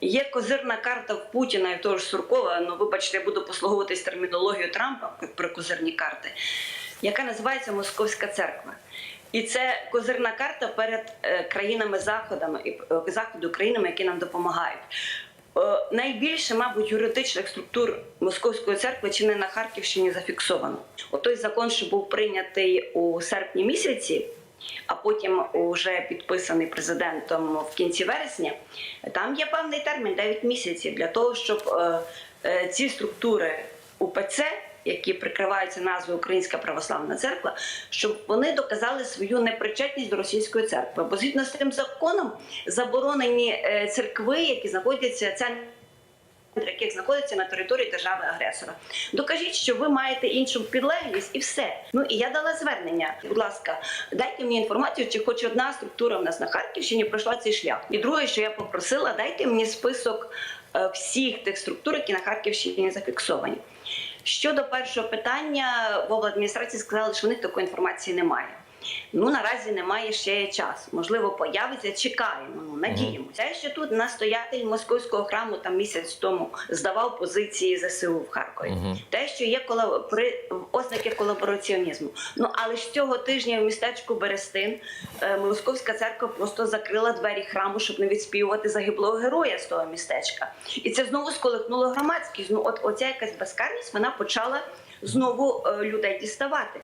Є козирна карта в Путіна і того ж Суркова. Ну, вибачте, я буду послуговуватись термінологією Трампа про козирні карти, яка називається Московська церква. І це козирна карта перед е, країнами заходами і е, заходу країнами, які нам допомагають. Е, найбільше, мабуть, юридичних структур Московської церкви чи не на Харківщині зафіксовано. Отой закон, що був прийнятий у серпні місяці, а потім вже підписаний президентом в кінці вересня, там є певний термін 9 місяців для того, щоб е, е, ці структури УПЦ, які прикриваються назвою Українська Православна Церква, щоб вони доказали свою непричетність до російської церкви. Бо згідно з цим законом заборонені е, церкви, які знаходяться ця яких знаходиться на території держави-агресора. Докажіть, що ви маєте іншу підлеглість, і все. Ну і я дала звернення. Будь ласка, дайте мені інформацію, чи хоч одна структура в нас на Харківщині пройшла цей шлях. І друге, що я попросила, дайте мені список е, всіх тих структур, які на Харківщині зафіксовані. Щодо першого питання, в обладміністрації сказали, що в них такої інформації немає. Ну наразі немає ще час. Можливо, появиться. Чекаємо. Ну надіємося. Що тут настоятель московського храму там місяць тому здавав позиції ЗСУ в Харкові. Мгм. Те, що є коло... при... ознаки колабораціонізму. Ну але ж цього тижня в містечку Берестин е, Московська церква просто закрила двері храму, щоб не відспівувати загиблого героя з того містечка. І це знову сколихнуло громадськість. Ну, от оця якась безкарність вона почала знову е, людей діставати.